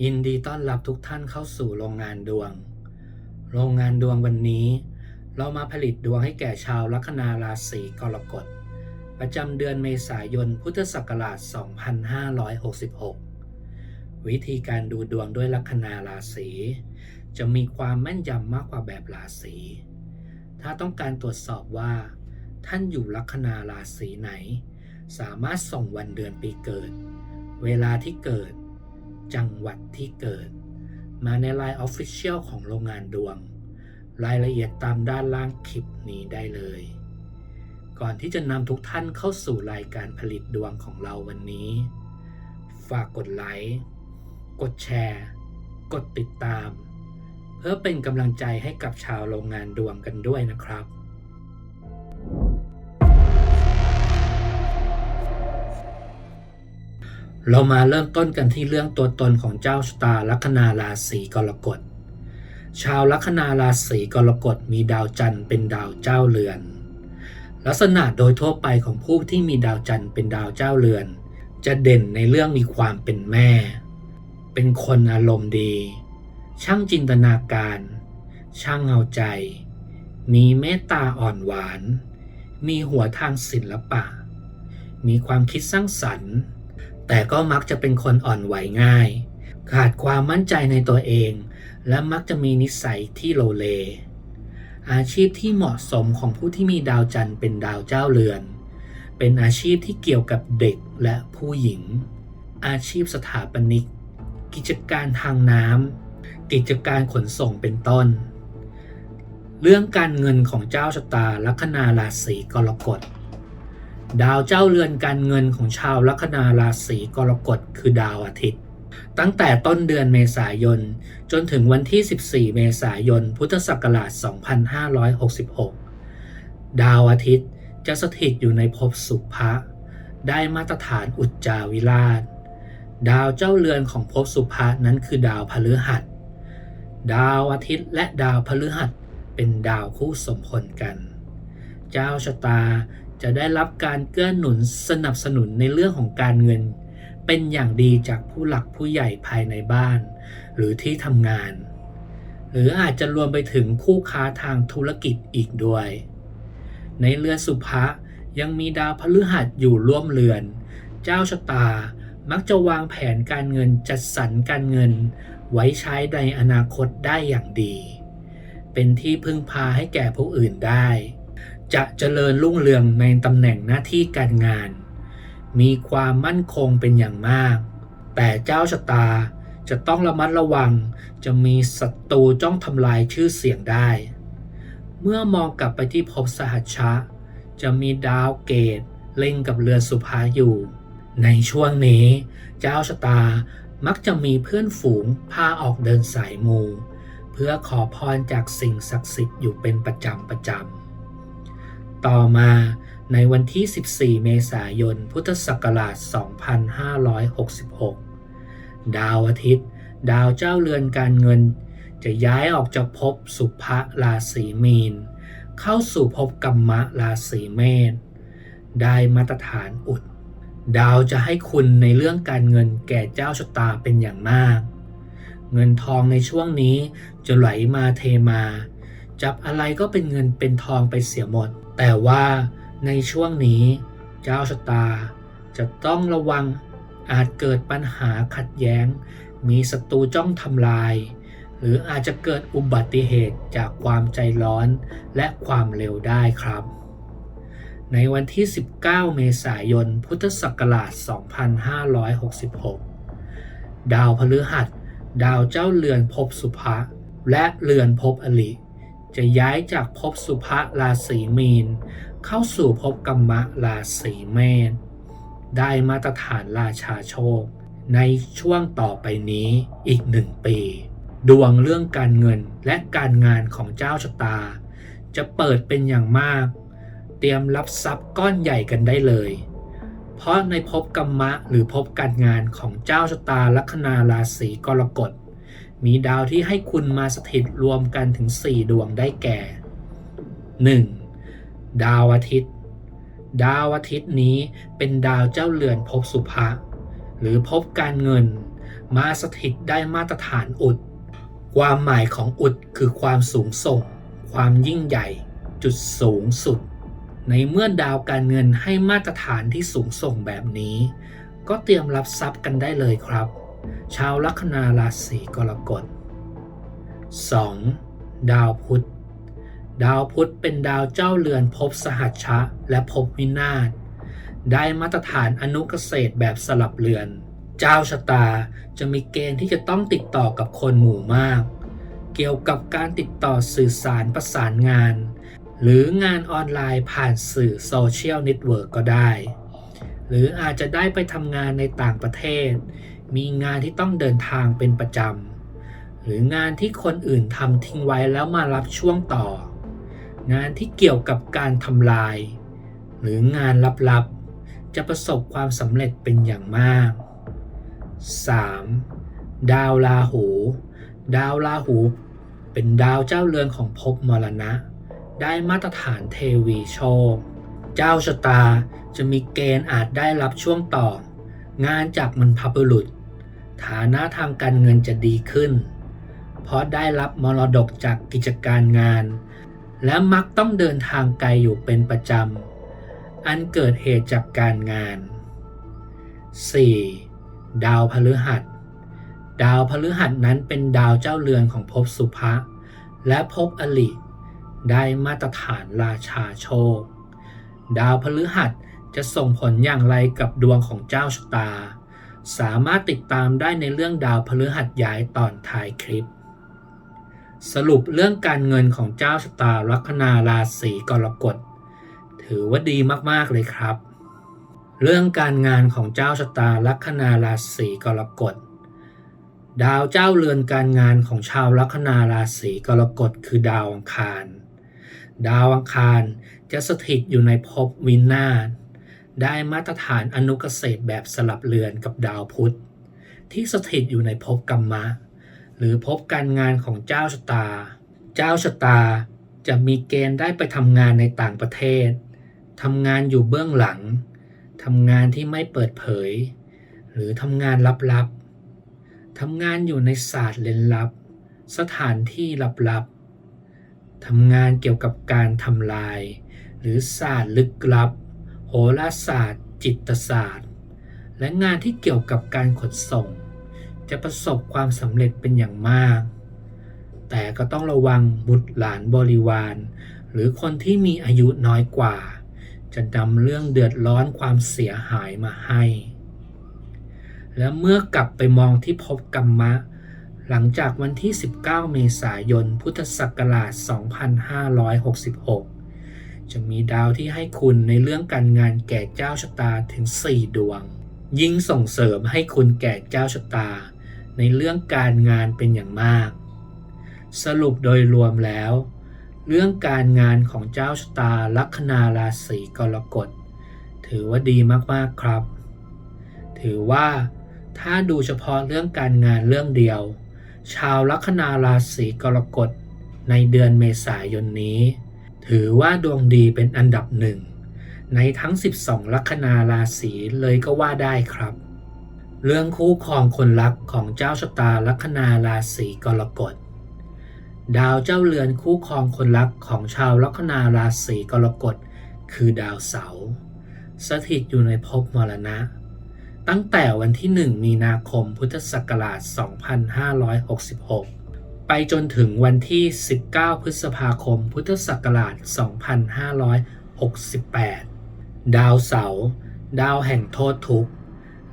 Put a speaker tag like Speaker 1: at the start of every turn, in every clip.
Speaker 1: ยินดีต้อนรับทุกท่านเข้าสู่โรงงานดวง โรงงานดวงวันนี้ เรามาผลิตดวงให้แก่ชาวลัคนาราศีกรกฎ ประจำเดือนเมษายนพุทธศักราช 2566 วิธีการดูดวงด้วยลัคนาราศีจะมีความแม่นยำมากกว่าแบบราศีถ้าต้องการตรวจสอบว่า ท่านอยู่ลัคนาราศีไหน สามารถส่งวันเดือนปีเกิด เวลาที่เกิด จังหวัดที่เกิด มาใน Line Official ของโรงงานดวง รายละเอียดตามด้านล่างคลิปนี้ได้เลย ก่อนที่จะนำทุกท่านเข้าสู่รายการผลิตดวงของเราวันนี้ ฝากกดไลค์กดแชร์ กดติดตาม เพื่อเป็นกำลังใจให้กับชาวโรงงานดวงกันด้วยนะครับ เรามาเริ่มต้นกันที่เรื่องตัวตนของเจ้าชะตาลัคนาราศีกรกฎ ชาวลัคนาราศีกรกฎมีดาวจันทร์เป็นดาวเจ้าเรือน ลักษณะโดยทั่วไปของผู้ที่มีดาวจันทร์เป็นดาวเจ้าเรือน จะเด่นในเรื่องมีความเป็นแม่ เป็นคนอารมณ์ดี ช่างจินตนาการ ช่างเอาใจ มีเมตตาอ่อนหวาน มีหัวทางศิลปะ มีความคิดสร้างสรรค์ แต่ก็มักจะเป็นคนอ่อนไหวง่าย ขาดความมั่นใจในตัวเอง และมักจะมีนิสัยที่โลเล อาชีพที่เหมาะสมของผู้ที่มีดาวจันทร์เป็นดาวเจ้าเรือน เป็นอาชีพที่เกี่ยวกับเด็กและผู้หญิง อาชีพสถาปนิก กิจการทางน้ำกิจการขนส่งเป็นต้น เรื่องการเงินของเจ้าชะตาลัคนาราศีกรกฎ ดาวเจ้าเรือนการเงินของชาวลัคนาราศีกรกฎคือดาวอาทิตย์ ตั้งแต่ต้นเดือนเมษายน จนถึงวันที่ 14 เมษายน พุทธศักราช 2566 ดาวอาทิตย์จะสถิตอยู่ในภพสุภะได้มาตรฐานอุจจาวิราช ดาวเจ้าเรือนของภพสุภะนั้นคือดาวพฤหัส ดาวอาทิตย์และดาวพฤหัสเป็นดาวคู่สมพลกัน เจ้าชะตา จะได้รับการเกื้อหนุนสนับสนุนในเรื่องของการเงิน เป็นอย่างดีจากผู้หลักผู้ใหญ่ภายในบ้าน หรือที่ทำงาน หรืออาจจะรวมไปถึงคู่ค้าทางธุรกิจอีกด้วย ในเรือสุภะยังมีดาวพฤหัสอยู่ร่วมเรือน เจ้าชะตามักจะวางแผนการเงินจัดสรรการเงิน ไว้ใช้ในอนาคตได้อย่างดี เป็นที่พึ่งพาให้แก่ผู้อื่นได้ จะเจริญรุ่งเรืองในตำแหน่งหน้าที่การงาน มีความมั่นคงเป็นอย่างมาก แต่เจ้าชะตาจะต้องระมัดระวัง จะมีศัตรูจ้องทำลายชื่อเสียงได้ เมื่อมองกลับไปที่ภพสหัชชะ จะมีดาวเกตเล็งกับเรือนสุภาอยู่ ในช่วงนี้เจ้าชะตามักจะมีเพื่อนฝูงพาออกเดินสายมู เพื่อขอพรจากสิ่งศักดิ์สิทธิ์อยู่เป็นประจำประจำ ต่อมาในวันที่ 14 เมษายน พุทธศักราช 2566 ดาวอาทิตย์ ดาวเจ้าเรือนการเงิน จะย้ายออกจากภพสุภะราศีมีน เข้าสู่ภพกัมมะราศีเมษ ได้มาตรฐานอุด ดาวจะให้คุณในเรื่องการเงินแก่เจ้าชะตาเป็นอย่างมาก เงินทองในช่วงนี้จะไหลมาเทมา จับอะไรก็เป็นเงินเป็นทองไปเสียหมด แต่ว่าในช่วงนี้เจ้าชะตา จะต้องระวังอาจเกิดปัญหาขัดแย้ง มีศัตรูจ้องทำลาย หรืออาจจะเกิดอุบัติเหตุจากความใจร้อนและความเร็วได้ครับ ในวันที่ 19 เมษายน พุทธศักราช 2566 ดาวพฤหัส ดาวเจ้าเรือนภพสุภะและเรือนภพอลิ จะย้ายจากภพสุภะราศีมีน เข้าสู่ภพกัมมะราศีเมษได้มาตรฐานราชาโชค ในช่วงต่อไปนี้อีกหนึ่งปี ดวงเรื่องการเงินและการงานของเจ้าชะตา จะเปิดเป็นอย่างมาก เตรียมรับทรัพย์ก้อนใหญ่กันได้เลย เพราะในภพกัมมะหรือภพการงานของเจ้าชะตาลัคนาราศีกรกฎ มีดาวที่ให้คุณมาสถิตรวมกันถึง 4 ดวงได้แก่ 1. ดาวอาทิตย์ ดาวอาทิตย์นี้เป็นดาวเจ้าเรือนภพสุภะหรือภพการเงิน มาสถิตได้มาตรฐานอุด ความหมายของอุดคือความสูงส่ง ความยิ่งใหญ่ จุดสูงสุด ในเมื่อดาวการเงินให้มาตรฐานที่สูงส่งแบบนี้ ก็เตรียมรับทรัพย์กันได้เลยครับ ชาวลัคนาราศีกรกฎ 2. ดาวพุธ ดาวพุธเป็นดาวเจ้าเรือนภพสหัชชะและภพวินาศ ได้มาตรฐานอนุเกษตรแบบสลับเรือน เจ้าชะตาจะมีเกณฑ์ที่จะต้องติดต่อกับคนหมู่มาก เกี่ยวกับการติดต่อสื่อสารประสานงาน หรืองานออนไลน์ผ่านสื่อโซเชียลเน็ตเวิร์กก็ได้ หรืออาจจะได้ไปทำงานในต่างประเทศ มีงานที่ต้องเดินทางเป็นประจำ หรืองานที่คนอื่นทำทิ้งไว้แล้วมารับช่วงต่อ งานที่เกี่ยวกับการทำลาย หรืองานลับๆ จะประสบความสำเร็จเป็นอย่างมาก 3. ดาวราหู ดาวราหู เป็นดาวเจ้าเรือนของภพมรณะ ได้มาตรฐานเทวีโชค เจ้าชะตาจะมีเกณฑ์อาจได้รับช่วงต่องานจากมันพบุรุษ ฐานะทางการเงินจะดีขึ้น เพราะได้รับมรดกจากกิจการงาน และมักต้องเดินทางไกลอยู่เป็นประจำ อันเกิดเหตุจากการงาน 4. ดาวพฤหัส ดาวพฤหัสนั้นเป็นดาวเจ้าเรือนของภพสุภะและภพอลิได้มาตรฐานราชาโชค ดาวพฤหัสจะส่งผลอย่างไรกับดวงของเจ้าชะตา สามารถติดตามได้ในเรื่องดาวพฤหัสย้ายตอนท้ายคลิป สรุปเรื่องการเงินของเจ้าชะตาลัคนาราศีกรกฎ ถือว่าดีมากๆเลยครับ เรื่องการงานของเจ้าชะตาลัคนาราศีกรกฎ ดาวเจ้าเรือนการงานของชาวลัคนาราศีกรกฎคือดาวอังคาร ดาวอังคารจะสถิตอยู่ในภพวินาศ ได้มาตรฐานอนุเกษตรแบบสลับเรือนกับดาวพุธ ที่สถิตอยู่ในภพกัมมะ หรือภพการงานของเจ้าชะตา เจ้าชะตาจะมีเกณฑ์ได้ไปทำงานในต่างประเทศทำงานอยู่เบื้องหลังทำงานที่ไม่เปิดเผย หรือทำงานลับๆทำงานอยู่ในศาสตร์เล่นลับ สถานที่ลับๆทำงานเกี่ยวกับการทำลาย หรือศาสตร์ลึกลับ โหราศาสตร์ จิตศาสตร์ และงานที่เกี่ยวกับการขนส่ง จะประสบความสำเร็จเป็นอย่างมาก แต่ก็ต้องระวังบุตรหลานบริวาร หรือคนที่มีอายุน้อยกว่า จะนำเรื่องเดือดร้อนความเสียหายมาให้ และเมื่อกลับไปมองที่ภพกรรมะ หลังจากวันที่ 19 เมษายน พุทธศักราช 2566 จะมีดาวที่ให้คุณในเรื่องการงานแก่เจ้าชะตาถึง 4 ดวง ยิ่งส่งเสริมให้คุณแก่เจ้าชะตา ในเรื่องการงานเป็นอย่างมาก สรุปโดยรวมแล้ว เรื่องการงานของเจ้าชะตาลัคนาราศีกรกฎถือว่าดีมากๆครับ ถือว่าถ้าดูเฉพาะเรื่องการงานเรื่องเดียว ชาวลัคนาราศีกรกฎในเดือนเมษายนนี้ ถือว่าดวงดีเป็นอันดับหนึ่งในทั้ง 12 ลัคนาราศีเลยก็ว่าได้ครับ เรื่องคู่ครองคนรักของเจ้าชะตาลัคนาราศีกรกฎ ดาวเจ้าเรือนคู่ครองคนรักของชาวลัคนาราศีกรกฎ คือดาวเสาร์สถิตอยู่ในภพมรณะ ตั้งแต่วันที่ 1 มีนาคมพุทธศักราช 2566 ไปจนถึงวันที่ 19 พฤษภาคม พุทธศักราช 2568 ดาวเสาร์ดาวแห่งโทษทุกข์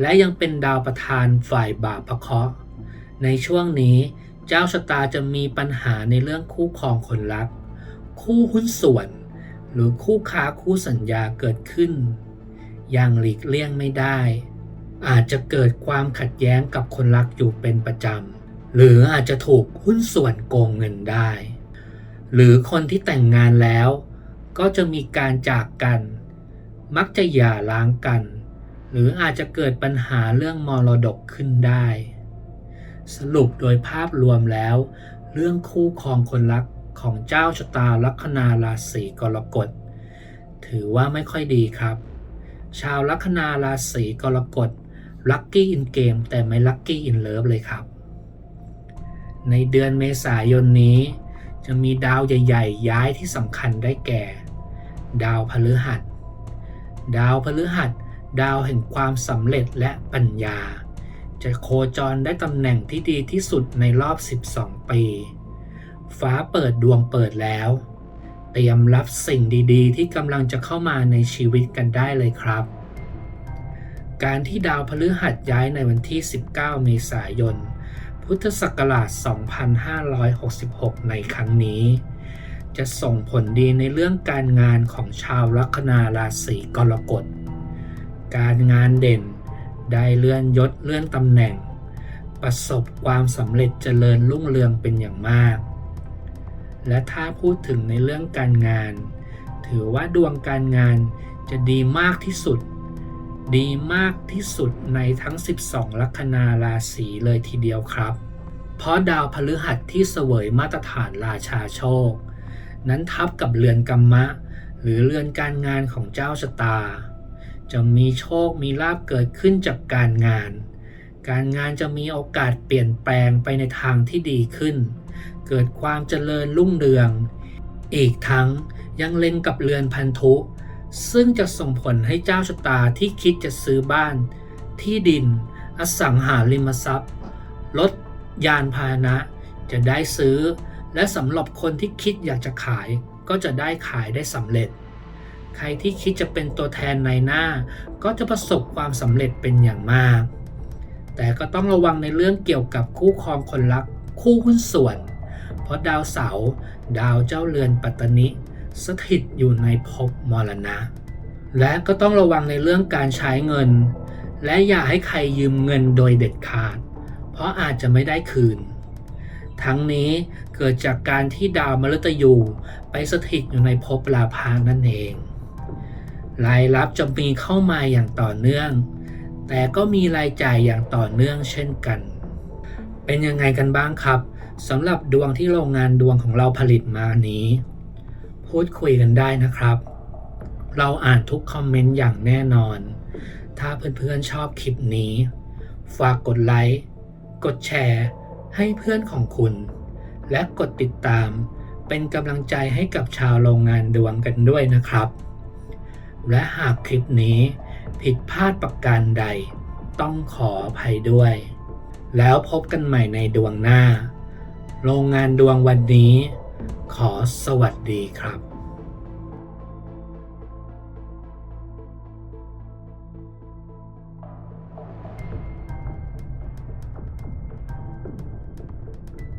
Speaker 1: และยังเป็นดาวประธานฝ่ายบาปพระเคราะห์ในช่วงนี้เจ้าชะตาจะมีปัญหาในเรื่องคู่ครองคนรัก คู่หุ้นส่วน หรือคู่ค้าคู่สัญญาเกิดขึ้น อย่างหลีกเลี่ยงไม่ได้ อาจจะเกิดความขัดแย้งกับคนรักอยู่เป็นประจำ หรืออาจจะถูกหุ้นส่วนโกงเงินได้ หรือคนที่แต่งงานแล้ว ก็จะมีการจากกัน มักจะหย่าร้างกัน หรืออาจจะเกิดปัญหาเรื่องมรดกขึ้นได้ สรุปโดยภาพรวมแล้ว เรื่องคู่ครองคนรักของเจ้าชะตาลัคนาราศีกรกฎถือว่าไม่ค่อยดีครับ ชาวลัคนาราศีกรกฎ Lucky in Game แต่ไม่ Lucky in Love เลยครับ ในเดือนเมษายนนี้ จะมีดาวใหญ่ ๆ ย้ายที่สำคัญได้แก่ ดาวพฤหัส ดาวพฤหัส ดาวแห่งความสำเร็จและปัญญา จะโคจรได้ตำแหน่งที่ดีที่สุดในรอบ 12 ปี ฟ้าเปิดดวงเปิดแล้ว เตรียมรับสิ่งดีๆ ที่กำลังจะเข้ามาในชีวิตกันได้เลยครับ การที่ดาวพฤหัสย้ายในวันที่ 19 เมษายน พุทธศักราช 2566 ในครั้งนี้ จะส่งผลดีในเรื่องการงานของชาวลัคนาราศีกรกฎ การงานเด่นได้เลื่อนยศเลื่อนตำแหน่ง ประสบความสำเร็จเจริญรุ่งเรืองเป็นอย่างมาก และถ้าพูดถึงในเรื่องการงาน ถือว่าดวงการงานจะดีมากที่สุด ดีมากที่สุดในทั้ง 12 ลัคนาราศีเลยทีเดียวครับ เพราะดาวพฤหัสที่เสวยมาตรฐานราชาโชค นั้นทับกับเรือนกรรมะ หรือเรือนการงานของเจ้าชะตา จะมีโชคมีลาบเกิดขึ้นจากการงาน การงานจะมีโอกาสเปลี่ยนแปลงไปในทางที่ดีขึ้น เกิดความเจริญรุ่งเรือง อีกทั้งยังเล็งกับเรือนพันธุ ซึ่งจะส่งผลให้เจ้าชะตาที่คิดจะซื้อบ้าน ที่ดิน อสังหาริมทรัพย์ รถ ยานพาหนะ จะได้ซื้อ และสำหรับคนที่คิดอยากจะขายก็จะได้ขายได้สำเร็จ ใครที่คิดจะเป็นตัวแทนในหน้า ก็จะประสบความสำเร็จเป็นอย่างมาก แต่ก็ต้องระวังในเรื่องเกี่ยวกับคู่ครองคนรัก คู่หุ้นส่วน เพราะดาวเสาร์ดาวเจ้าเรือนปัตตนิ สถิตอยู่ในภพมรณะ และก็ต้องระวังในเรื่องการใช้เงิน และอย่าให้ใครยืมเงินโดยเด็ดขาด เพราะอาจจะไม่ได้คืน ทั้งนี้เกิดจากการที่ดาวมฤตยูไปสถิตอยู่ในภพลาภานั่นเอง รายรับจะมีเข้ามาอย่างต่อเนื่อง แต่ก็มีรายจ่ายอย่างต่อเนื่องเช่นกัน เป็นยังไงกันบ้างครับสำหรับดวงที่โรงงานดวงของเราผลิตมานี้ พูดคุยกันได้นะครับ เราอ่านทุกคอมเมนต์อย่างแน่นอน ถ้าเพื่อนๆชอบคลิปนี้ ฝากกดไลค์ กดแชร์ ให้เพื่อนของคุณ และกดติดตามเป็นกำลังใจให้กับชาวโรงงานดวงกันด้วยนะครับ และหากคลิปนี้ผิดพลาดประการใด ต้องขออภัยด้วย แล้วพบกันใหม่ในดวงหน้า โรงงานดวงวันนี้ ขอสวัสดีครับ